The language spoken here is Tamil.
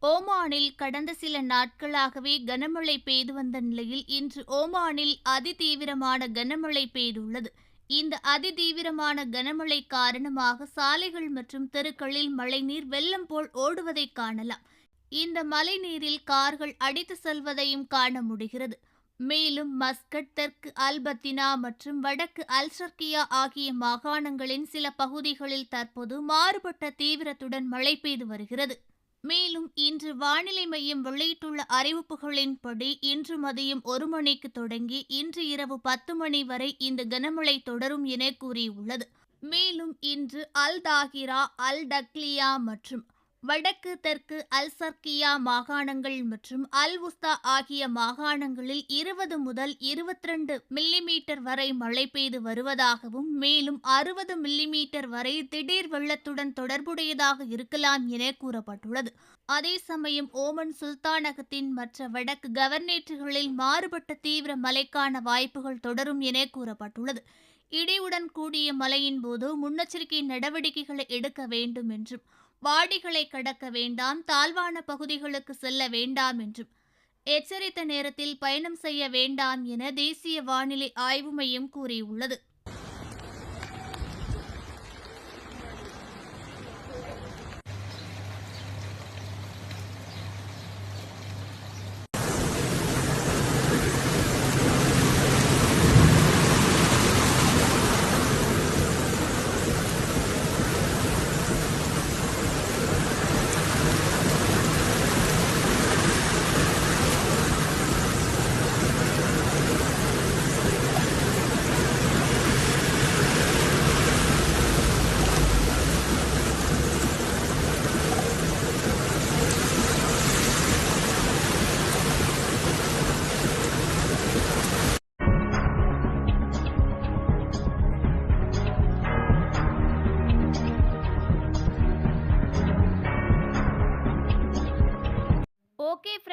ஓமானில் கடந்த சில நாட்களாகவே கனமழை பெய்து வந்த நிலையில் இன்று ஓமானில் அதிதீவிரமான கனமழை பெய்துள்ளது. இந்த அதிதீவிரமான கனமழை காரணமாக சாலைகள் மற்றும் தெருக்களில் மழைநீர் வெள்ளம் போல் ஓடுவதை காணலாம். இந்த மழைநீரில் கார்கள் அடித்து செல்வதையும் காண முடிகிறது. மேலும் மஸ்கட் தெற்கு அல்பத்தினா மற்றும் வடக்கு அல்சர்கியா ஆகிய மாகாணங்களின் சில பகுதிகளில் தற்போது மாறுபட்ட தீவிரத்துடன் மழை பெய்து வருகிறது. மேலும் இன்று வானிலை மையம் வெளியிட்டுள்ள அறிவிப்புகளின்படி இன்று மதியம் ஒரு மணிக்கு தொடங்கி இன்று இரவு பத்து மணி வரை இந்த கனமழை தொடரும் என கூறியுள்ளது. மேலும் இன்று அல் தாகிரா அல் டக்லியா மற்றும் வடக்கு தெற்கு அல்சர்கியா மாகாணங்கள் மற்றும் அல் உஸ்தா ஆகிய மாகாணங்களில் இருபது முதல் இருபத்தி ரெண்டு மில்லிமீட்டர் வரை மழை பெய்து வருவதாகவும் மேலும் அறுபது மில்லிமீட்டர் வரை திடீர் வெள்ளத்துடன் தொடர்புடையதாக இருக்கலாம் என கூறப்பட்டுள்ளது. அதே சமயம் ஓமன் சுல்தானகத்தின் மற்ற வடக்கு கவர்னேட்டுகளில் மாறுபட்ட தீவிர மழைக்கான வாய்ப்புகள் தொடரும் என கூறப்பட்டுள்ளது. இடியுடன் கூடிய மழையின் போது முன்னெச்சரிக்கை நடவடிக்கைகளை எடுக்க வேண்டும் என்றும் வாடிகளை கடக்க வேண்டாம் தாழ்வான பகுதிகளுக்கு செல்ல வேண்டாம் என்றும் எச்சரித்த நேரத்தில் பயணம் செய்ய வேண்டாம் என தேசிய வானிலை ஆய்வு மையம் கூறியுள்ளது.